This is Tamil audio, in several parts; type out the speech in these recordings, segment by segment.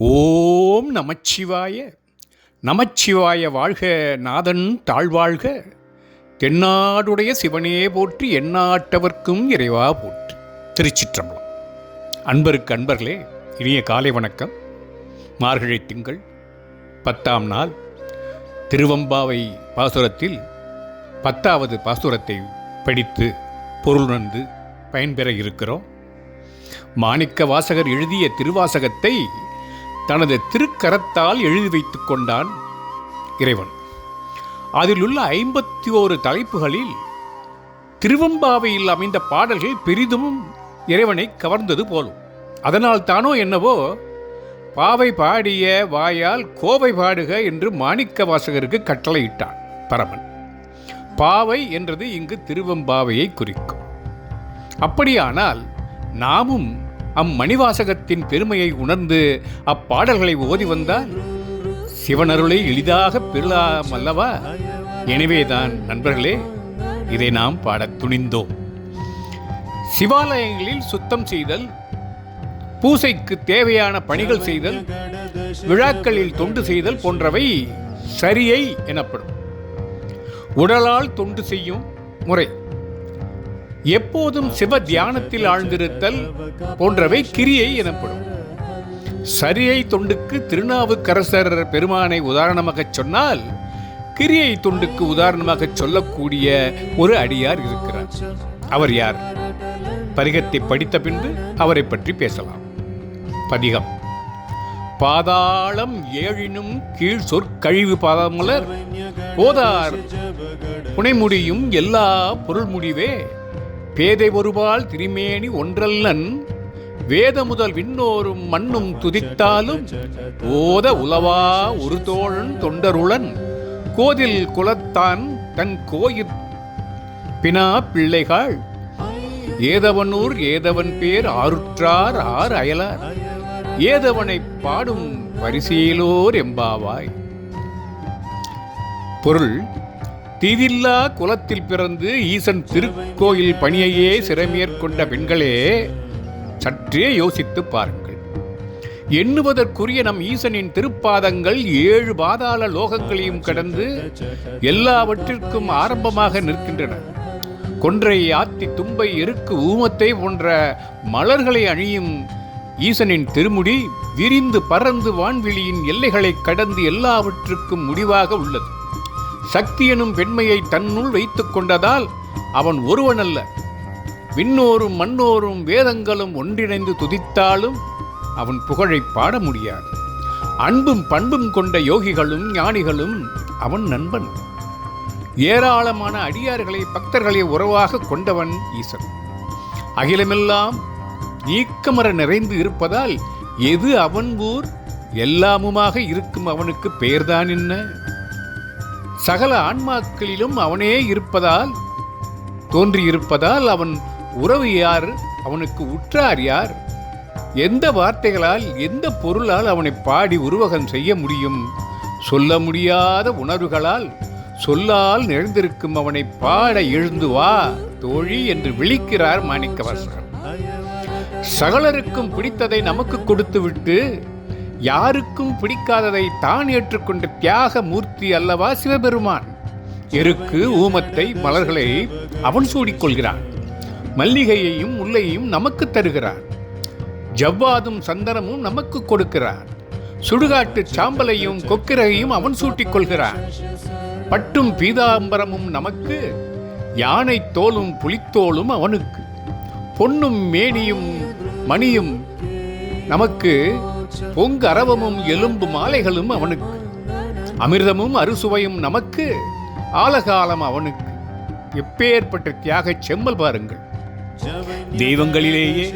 ஓம் நமச்சிவாய. நமச்சிவாய வாழ்க நாதன் தாழ்வாழ்க. தென்னாடுடைய சிவனே போற்றி எண்ணாட்டவர்க்கும் இறைவா போற்றி. திருச்சிற்றம்பலம். அன்பருக்கு அன்பர்களே இனிய காலை வணக்கம். மார்கழி திங்கள் பத்தாம் நாள் திருவம்பாவை பாசுரத்தில் பத்தாவது பாசுரத்தை படித்து பொருளுணர்ந்து பயன்பெற இருக்கிறோம். மாணிக்க வாசகர் எழுதிய திருவாசகத்தை தனது திருக்கரத்தால் எழுதி வைத்துக் கொண்டான் இறைவன். அதில் உள்ள ஐம்பத்தி ஓரு தலைப்புகளில் திருவம்பாவையில் அமைந்த பாடல்கள் பெரிதும் இறைவனை கவர்ந்தது போலும். அதனால் தானோ என்னவோ பாவை பாடிய வாயால் கோவை பாடுக என்று மாணிக்க வாசகருக்கு கட்டளையிட்டான் பரமன். பாவை என்றது இங்கு திருவம்பாவையை குறிக்கும். அப்படியானால் நாமும் அம்மணிவாசகத்தின் பெருமையை உணர்ந்து அப்பாடல்களை ஓதி வந்தால் சிவனருளை எளிதாக பெறலாம் அல்லவா? எனவேதான் நண்பர்களே இதை நாம் பாடத் துணிந்தோம். சிவாலயங்களில் சுத்தம் செய்தல் பூசைக்கு தேவையான பணிகள் செய்தல் விழாக்களில் தொண்டு செய்தல் போன்றவை சரியை எனப்படும். உடலால் தொண்டு செய்யும் முறை. எப்போதும் சிவ தியானத்தில் ஆழ்ந்திருத்தல் போன்றவை கிரியை எனப்படும். சரியை தொண்டுக்கு திருநாவுக்கரசர் பெருமானை உதாரணமாகச் சொன்னால் கிரியை தொண்டுக்கு உதாரணமாக சொல்லக்கூடிய ஒரு அடியார் இருக்கிறார். அவர் யார்? பதிகத்தை படித்த பின்பு அவரை பற்றி பேசலாம். பதிகம். பாதாளம் ஏழினும் கீழ் சொற்கழிவு பாதமலர் போதார் புனைமுடியும் எல்லா பொருள் முடிவே பேதை ஒருபால் திருமேனி ஒன்றல்லன் வேத முதல் விண்ணோரும் மண்ணும் துதித்தாலும் ஓத உலவா ஒரு தோழன் தொண்டருளன் கோதில் குலத்தான் தன் கோயில் பினா பிள்ளைகள். ஏதவனூர் ஏதவன் பேர் ஆருற்றார் ஆர் அயலார். ஏதவனை பாடும் வரிசையிலோர் எம்பாவாய். பொருள் திதில்லா குலத்தில் பிறந்து ஈசன் திருக்கோயில் பணியையே சிறமேற்கொண்ட பெண்களே சற்றே யோசித்து பாருங்கள். எண்ணுவதற்குரிய நம் ஈசனின் திருப்பாதங்கள் ஏழு பாதாள லோகங்களையும் கடந்து எல்லாவற்றிற்கும் ஆரம்பமாக நிற்கின்றன. கொன்றை ஆத்தி தும்பை எருக்கு ஊமத்தை போன்ற மலர்களை அணியும் ஈசனின் திருமுடி விரிந்து பறந்து வான்வெளியின் எல்லைகளை கடந்து எல்லாவற்றுக்கும் முடிவாக உள்ளது. சக்தி எனும் பெண்மையை தன்னுள் வைத்துக் கொண்டதால் அவன் ஒருவனல்ல. விண்ணோரும் மண்ணோரும் வேதங்களும் ஒன்றிணைந்து துதித்தாலும் அவன் புகழை பாட முடியாது. அன்பும் பண்பும் கொண்ட யோகிகளும் ஞானிகளும் அவன் நண்பன். ஏராளமான அடியார்களை பக்தர்களை உறவாக கொண்டவன் ஈசன். அகிலமெல்லாம் நீக்கமர நிறைந்து இருப்பதால் எது அவன் ஊர்? எல்லாமுமாக இருக்கும் அவனுக்கு பெயர்தான் என்ன? சகல ஆன்மாக்களிலும் அவனே இருப்பதால் தோன்றியிருப்பதால் அவன் உறவு யார்? அவனுக்கு உற்றார் யார்? எந்த வார்த்தைகளால் எந்த பொருளால் அவனை பாடி உருவகம் செய்ய முடியும்? சொல்ல முடியாத உணர்வுகளால் சொல்லால் நிழந்திருக்கும் அவனை பாட எழுந்து வா தோழி என்று விழிக்கிறார் மாணிக்கவாசகர். சகலருக்கும் பிடித்ததை நமக்கு கொடுத்துவிட்டு யாருக்கும் பிடிக்காததை தான் ஏற்றுக்கொண்ட தியாக மூர்த்தி அல்லவா சிவபெருமான். எருக்கு ஊமத்தை மலர்களை அவன் சூடிக்கொள்கிறான். மல்லிகையையும் முல்லையையும் நமக்கு தருகிறான். ஜவ்வாதும் சந்தனமும் நமக்கு கொடுக்கிறான். சுடுகாட்டு சாம்பலையும் கொக்கிரையும் அவன் சூட்டிக் கொள்கிறான் பட்டும் பீதாம்பரமும் நமக்கு யானை தோலும் புலித்தோலும் அவனுக்கு. பொன்னும் மேனியும் மணியும் நமக்கு பொங்கு அரவமும் எலும்பு மாலைகளும் அவனுக்கு. அமிர்தமும் அறுசுவையும் நமக்கு. ஆலகாலம் அவனுக்கு. எப்பேற்பட்ட தியாக செம்மல் பாருங்கள். தெய்வங்களிலேயே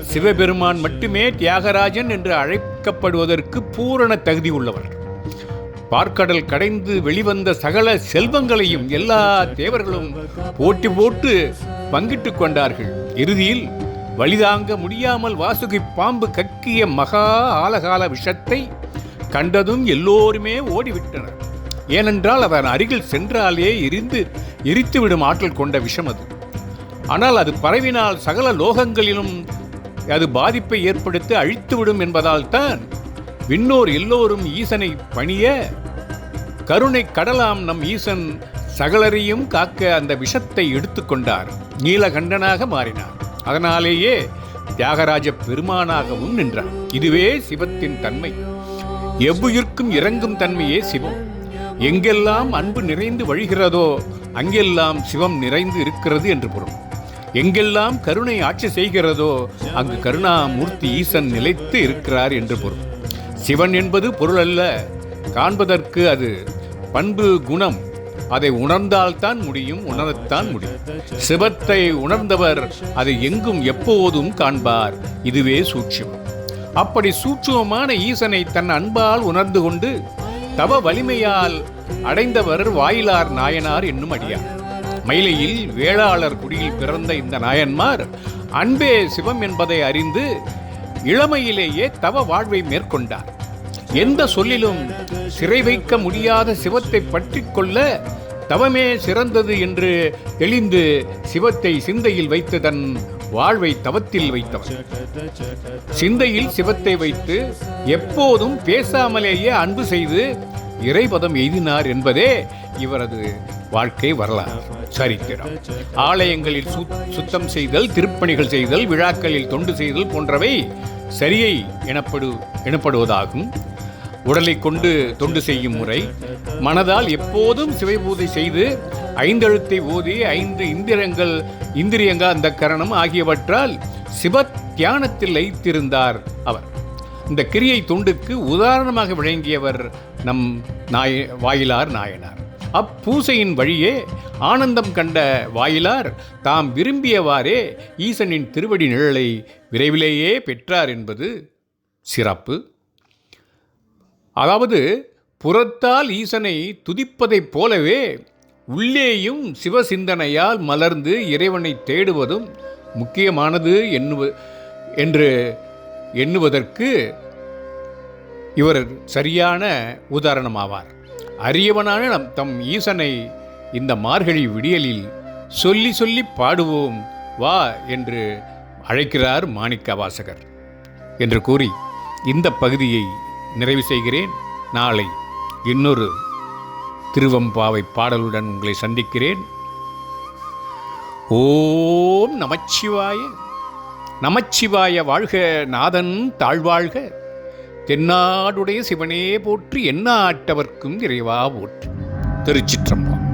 சிவபெருமான் மட்டுமே தியாகராஜன் என்று அழைக்கப்படுவதற்கு பூரண தகுதி உள்ளவர். பார்க்கடல் கடைந்து வெளிவந்த சகல செல்வங்களையும் எல்லா தேவர்களும் போட்டி போட்டு பங்கிட்டுக் கொண்டார்கள். இறுதியில் வழிதாங்க முடியாமல் வாசுகி பாம்பு கக்கிய மகா ஆலகால விஷத்தை கண்டதும் எல்லோருமே ஓடிவிட்டனர். ஏனென்றால் அதன் அருகில் சென்றாலே எரிந்து எரித்துவிடும் ஆற்றல் கொண்ட விஷம் அது. ஆனால் அது பரவினால் சகல லோகங்களிலும் அது பாதிப்பை ஏற்படுத்தி அழித்துவிடும் என்பதால் தான் விண்ணோர் எல்லோரும் ஈசனை பணிய கருணை கடலாம் நம் ஈசன் சகலரையும் காக்க அந்த விஷத்தை எடுத்துக்கொண்டார். நீலகண்டனாக மாறினார். அதனாலேயே தியாகராஜ பெருமானாகவும் நின்றார் இதுவே சிவத்தின் தன்மை. எவ்வுயிர்க்கும் இறங்கும் தன்மையே சிவம். எங்கெல்லாம் அன்பு நிறைந்து வழிகிறதோ அங்கெல்லாம் சிவம் நிறைந்து இருக்கிறது என்று பொருள். எங்கெல்லாம் கருணை ஆட்சி செய்கிறதோ அங்கு கருணாமூர்த்தி ஈசன் நிலைத்து இருக்கிறார் என்று பொருள். சிவன் என்பது பொருள் அல்ல காண்பதற்கு அது பண்பு குணம் அதை உணர்ந்தால்தான் முடியும் உணரத்தான் முடியும். சிவத்தை உணர்ந்தவர் அதை எங்கும் எப்போதும் காண்பார். இதுவே சூட்சுமம் அப்படி சூட்சுமமான ஈசனை தன் அன்பால் உணர்ந்து கொண்டு தவ வலிமையால் அடைந்தவர் வாயிலார் நாயனார் என்னும் அடியார். மயிலையில் வேளாளர் குடியில் பிறந்த இந்த நாயன்மார் அன்பே சிவம் என்பதை அறிந்து இளமையிலேயே தவ வாழ்வை மேற்கொண்டார். எந்த சொல்லிலும் சிறை வைக்க முடியாத சிவத்தை பற்றி கொள்ள தவமே சிறந்தது என்று தெளிந்து சிவத்தை சிந்தையில் வைத்து தன் வாழ்வை தவத்தில் வைத்தவர் சிந்தையில் சிவத்தை வைத்து எப்போதும் பேசாமலேயே அன்பு செய்து இறைபதம் எய்தினார் என்பதே இவரது வாழ்க்கை வரலாறு. சரித்திரம். ஆலயங்களில் சுத்தம் செய்தல் திருப்பணிகள் செய்தல் விழாக்களில் தொண்டு செய்தல் போன்றவை சரியை எனப்படு எனப்படுவதாகும். உடலை கொண்டு தொண்டு செய்யும் முறை. மனதால் எப்போதும் சிவைபூதை செய்து ஐந்தெழுத்தை ஓதி ஐந்து இந்திரங்கள் இந்திரியங்கள் அந்த கரணம் ஆகியவற்றால் சிவ தியானத்தில் லைத்திருந்தார் அவர். இந்த கிரியை தொண்டுக்கு உதாரணமாக விளங்கியவர் நம் நாய வாயிலார் நாயனார். அப்பூசையின் வழியே ஆனந்தம் கண்ட வாயிலார் தாம் விரும்பியவாறே ஈசனின் திருவடி நிழலை விரைவிலேயே பெற்றார் என்பது சிறப்பு. அதாவது புறத்தால் ஈசனை துதிப்பதைப் போலவே உள்ளேயும் சிவசிந்தனையால் மலர்ந்து இறைவனை தேடுவதும் முக்கியமானது எண்ணுவ என்று எண்ணுவதற்கு இவர் சரியான உதாரணமாவார். அரியவனான நம் தம் ஈசனை இந்த மார்கழி விடியலில் சொல்லி சொல்லி பாடுவோம் வா என்று அழைக்கிறார் மாணிக்க வாசகர் என்று கூறி இந்த பகுதியை நிறைவு செய்கிறேன். நாளை இன்னொரு திருவம்பாவை பாடலுடன் உங்களை சந்திக்கிறேன். ஓம் நமச்சிவாய. நமச்சிவாய வாழ்க நாதன் தாழ்வாழ்க. தென்னாடுடைய சிவனே போற்றி என்ன ஆட்டவர்க்கும் இறைவா போற்று. திருச்சிற்றம்பலம்.